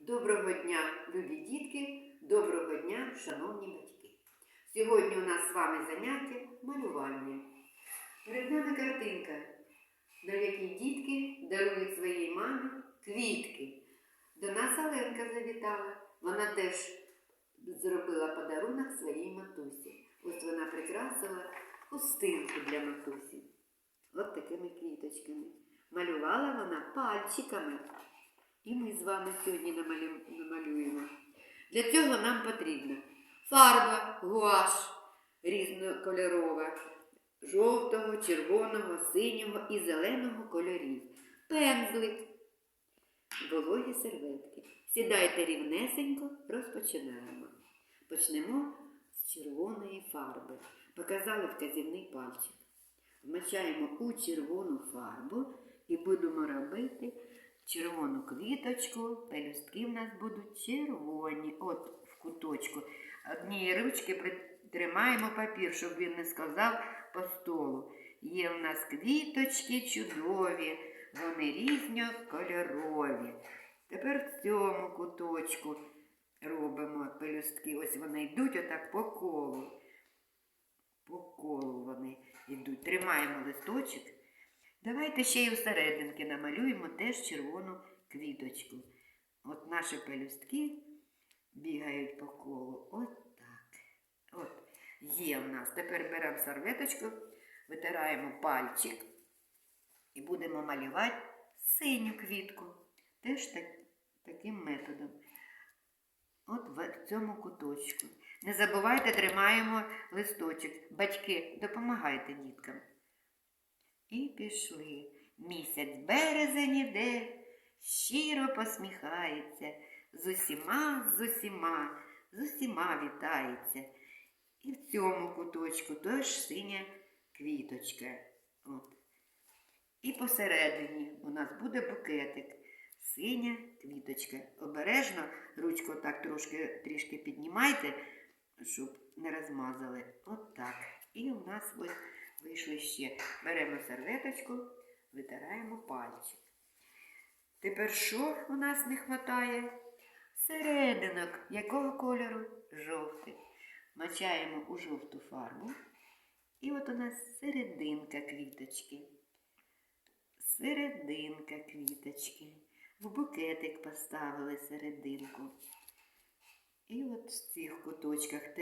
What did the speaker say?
Доброго дня, любі дітки, доброго дня, шановні батьки. Сьогодні у нас з вами заняття малювання. Перед нами картинка, на якій дітки дарують своїй мамі квітки. До нас Оленка завітала. Вона теж зробила подарунок своїй матусі. Ось вона прикрасила хустинку для матусі. От такими квіточками. Малювала вона пальчиками. І ми з вами сьогодні намалюємо. Для цього нам потрібна фарба, гуаш різнокольорова, жовтого, червоного, синього і зеленого кольорів, пензлик, вологі серветки. Сідайте рівнесенько, розпочинаємо. Почнемо з червоної фарби. Показали вказівний пальчик. Вмочаємо у червону фарбу і будемо робити червону квіточку. Пелюстки в нас будуть червоні. От в куточку. Однієї ручки притримаємо папір, щоб він не сказав по столу. Є в нас квіточки чудові, вони різнокольорові. Тепер в цьому куточку робимо пелюстки. Ось вони йдуть отак по колу. По колу вони йдуть. Тримаємо листочок. Давайте ще й усерединки намалюємо теж червону квіточку. От наші пелюстки бігають по колу. От так. От є в нас. Тепер беремо серветочку, витираємо пальчик і будемо малювати синю квітку. Теж так, таким методом. От в цьому куточку. Не забувайте, тримаємо листочок. Батьки, допомагайте діткам. І пішли. Місяць березень іде, щиро посміхається, з усіма, з усіма, з усіма вітається. І в цьому куточку теж синя квіточка. От. І посередині у нас буде букетик. Синя квіточка. Обережно ручку так трошки трішки піднімайте, щоб не розмазали. От так. І у нас ось вийшли ще. Беремо серветочку, витираємо пальчик. Тепер що у нас не вистачає? Серединок. Якого кольору? Жовтий. Мачаємо у жовту фарбу. І от у нас серединка квіточки. Серединка квіточки. В букетик поставили серединку. І от в цих куточках